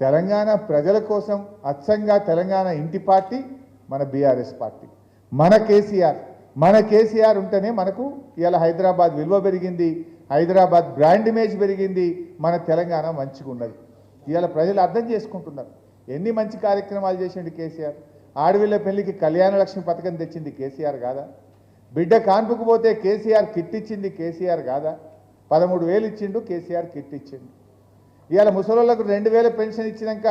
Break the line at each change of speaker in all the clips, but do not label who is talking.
తెలంగాణ ప్రజల కోసం అచ్చంగా తెలంగాణ ఇంటి పార్టీ మన బీఆర్ఎస్ పార్టీ. మన కేసీఆర్ మన కేసీఆర్ ఉంటేనే మనకు ఇలా హైదరాబాద్ విలువ పెరిగింది హైదరాబాద్ బ్రాండ్ ఇమేజ్ పెరిగింది మన తెలంగాణ మంచిగా ఉన్నది. ఇవాళ ప్రజలు అర్థం చేసుకుంటున్నారు. ఎన్ని మంచి కార్యక్రమాలు చేసిండు కేసీఆర్? ఆడవిళ్ళ పెళ్ళికి కళ్యాణ లక్ష్మి పథకం తెచ్చింది కేసీఆర్ కాదా? బిడ్డ కాన్పుకు పోతే కేసీఆర్ కిట్ ఇచ్చింది కేసీఆర్ కాదా? పదమూడు వేలు ఇచ్చిండు కేసీఆర్ కిట్ ఇచ్చిండు. ఇవాళ ముసలోళ్ళకు రెండు వేల పెన్షన్ ఇచ్చినాక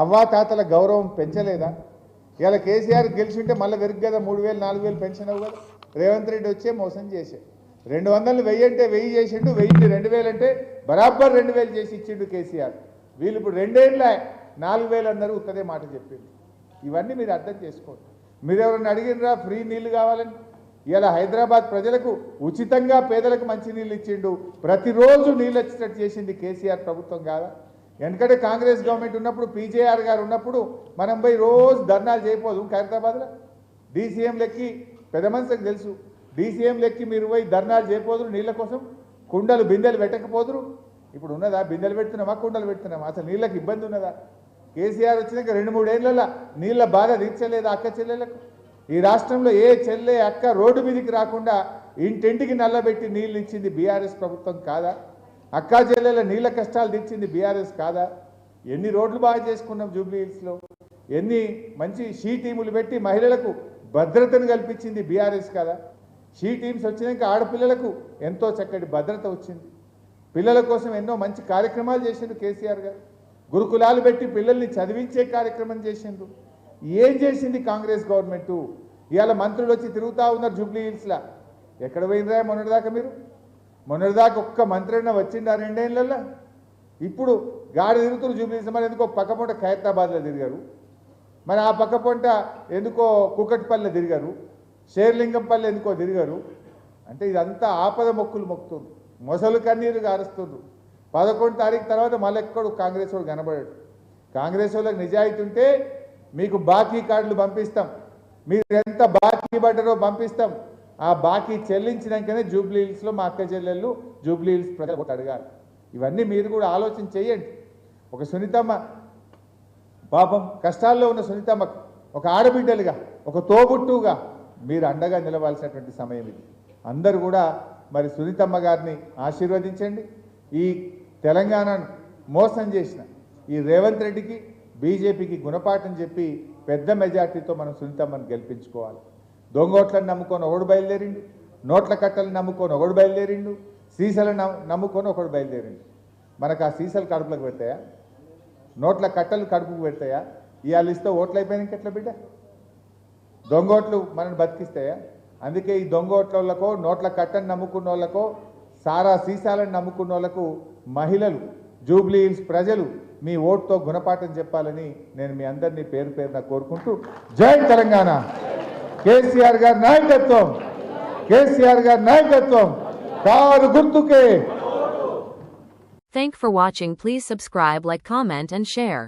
అవ్వా తాతల గౌరవం పెంచలేదా? ఇవాళ కేసీఆర్ గెలిచింటే మళ్ళీ వెరుగు కదా మూడు వేలు నాలుగు వేలు పెన్షన్ అవ్వదు. రేవంత్ రెడ్డి వచ్చే మోసం చేసే. రెండు వందలు వెయ్యి అంటే వెయ్యి చేసిండు వెయ్యి రెండు వేలు అంటే బరాబర్ రెండు వేలు చేసి ఇచ్చిండు కేసీఆర్. వీళ్ళు ఇప్పుడు రెండేళ్ళ నాలుగు వేలు అందరూ ఉత్తదే మాట చెప్పింది ఇవన్నీ మీరు అర్థం చేసుకోండి. మీరు ఎవరైనా అడిగినరా ఫ్రీ నీళ్ళు కావాలని? ఇలా హైదరాబాద్ ప్రజలకు ఉచితంగా పేదలకు మంచి నీళ్ళు ఇచ్చిండు. ప్రతిరోజు నీళ్ళు వచ్చేటట్టు చేసింది కేసీఆర్ ప్రభుత్వం కాదా? ఎందుకంటే కాంగ్రెస్ గవర్నమెంట్ ఉన్నప్పుడు పీజేఆర్ గారు ఉన్నప్పుడు మనం పోయి రోజు ధర్నాలు చేయపోదు ఖైరతాబాద్లో డీసీఎం లెక్కి పెద్ద మనిషికి తెలుసు. డీసీఎం లెక్కి మీరు పోయి ధర్నాలు చేయపోదురు నీళ్ళ కోసం. కుండలు బిందెలు పెట్టకపోదురు. ఇప్పుడు ఉన్నదా? బిందెలు పెడుతున్నామా? కుండలు పెడుతున్నామా? అసలు నీళ్ళకి ఇబ్బంది ఉన్నదా? కేసీఆర్ వచ్చినాక రెండు మూడేళ్ళలో నీళ్ళ బాధ తీర్చలేదు అక్క చెల్లెలకు ఈ రాష్ట్రంలో ఏ చెల్లె అక్క రోడ్డు మీదకి రాకుండా ఇంటింటికి నల్లబెట్టి నీళ్ళు ఇచ్చింది బీఆర్ఎస్ ప్రభుత్వం కాదా? అక్కా చెల్లెల నీళ్ళ కష్టాలు తెచ్చింది బీఆర్ఎస్ కాదా? ఎన్ని రోడ్లు బాగా చేసుకున్నాం జూబ్లీహిల్స్లో? ఎన్ని మంచి షీ టీములు పెట్టి మహిళలకు భద్రతను కల్పించింది బీఆర్ఎస్ కదా? షీ టీమ్స్ వచ్చినాక ఆడపిల్లలకు ఎంతో చక్కటి భద్రత వచ్చింది. పిల్లల కోసం ఎన్నో మంచి కార్యక్రమాలు చేసిండు కేసీఆర్ గారు. గురుకులాలు పెట్టి పిల్లల్ని చదివించే కార్యక్రమం చేసిండ్రు. ఏం చేసింది కాంగ్రెస్ గవర్నమెంట్? ఇవాళ మంత్రులు వచ్చి తిరుగుతూ ఉన్నారు జూబ్లీ హిల్స్లా. ఎక్కడ పోయినరా మొన్నటిదాకా మీరు? మొన్నటిదాకా ఒక్క మంత్రి అయినా వచ్చిండా రెండేళ్ళల్లో ఇప్పుడు గాడి తిరుగుతున్న జూబ్లీ హిల్స్ మరి ఎందుకో పక్క పూట ఖైరతాబాద్లో తిరిగారు? మరి ఆ పక్క పొంట ఎందుకో కుకట్పల్లి తిరిగారు? షేర్లింగంపల్లి ఎందుకో తిరిగారు? అంటే ఇదంతా ఆపద మొక్కులు మొక్కుతుంది మొసలు కన్నీరు గారుస్తుండ్రు. పదకొండు తారీఖు తర్వాత మళ్ళీ ఎక్కడు కాంగ్రెస్ వాడు కనబడాడు. కాంగ్రెస్ వాళ్ళకి నిజాయితీ ఉంటే మీకు బాకీ కార్డులు పంపిస్తాం. మీరు ఎంత బాకీ పడ్డారో పంపిస్తాం. ఆ బాకీ చెల్లించినాకనే జూబ్లీ హిల్స్లో మా అక్క చెల్లెళ్ళు జూబ్లీ హిల్స్ ప్రజలు ఒకటి అడగాలి ఇవన్నీ మీరు కూడా ఆలోచన చేయండి. ఒక సునీతమ్మ పాపం కష్టాల్లో ఉన్న సునీతమ్మకు ఒక ఆడబిడ్డలుగా ఒక తోబుట్టుగా మీరు అండగా నిలవాల్సినటువంటి సమయం ఇది. అందరూ కూడా మరి సునీతమ్మ గారిని ఆశీర్వదించండి. ఈ తెలంగాణను మోసం చేసిన ఈ రేవంత్ రెడ్డికి బీజేపీకి గుణపాఠం చెప్పి పెద్ద మెజార్టీతో మనం సునీతమ్మని గెలిపించుకోవాలి. దొంగోట్లను నమ్ముకొని ఒకడు బయలుదేరిండు నోట్ల కట్టలు నమ్ముకొని ఒకడు బయలుదేరిండు సీసలు నమ్ముకొని ఒకడు బయలుదేరిండు. మనకు ఆ సీసలు కడుపులకు పెడతాయా? నోట్ల కట్టలు కడుపుకు పెడతాయా? ఇవాళ ఇస్తే ఓట్లు అయిపోయినాక ఎట్లా బిడ్డ? దొంగోట్లు మనల్ని బతికిస్తాయా? అందుకే ఈ దొంగోట్లకో నోట్ల కట్టను నమ్ముకున్న వాళ్ళకో సారా సీసాలను నమ్ముకున్న వాళ్ళకు మహిళలు జూబ్లీ హిల్స్ ప్రజలు మీ ఓటుతో గుణపాఠం చెప్పాలని నేను మీ అందరినీ పేరు పేరున కోరుకుంటూ జై తెలంగాణ. కేసీఆర్ గారి నాయకత్వం. కేసీఆర్ గారి నాయకత్వం. కారు గుర్తుకే.
Thank for watching. Please subscribe like comment and share.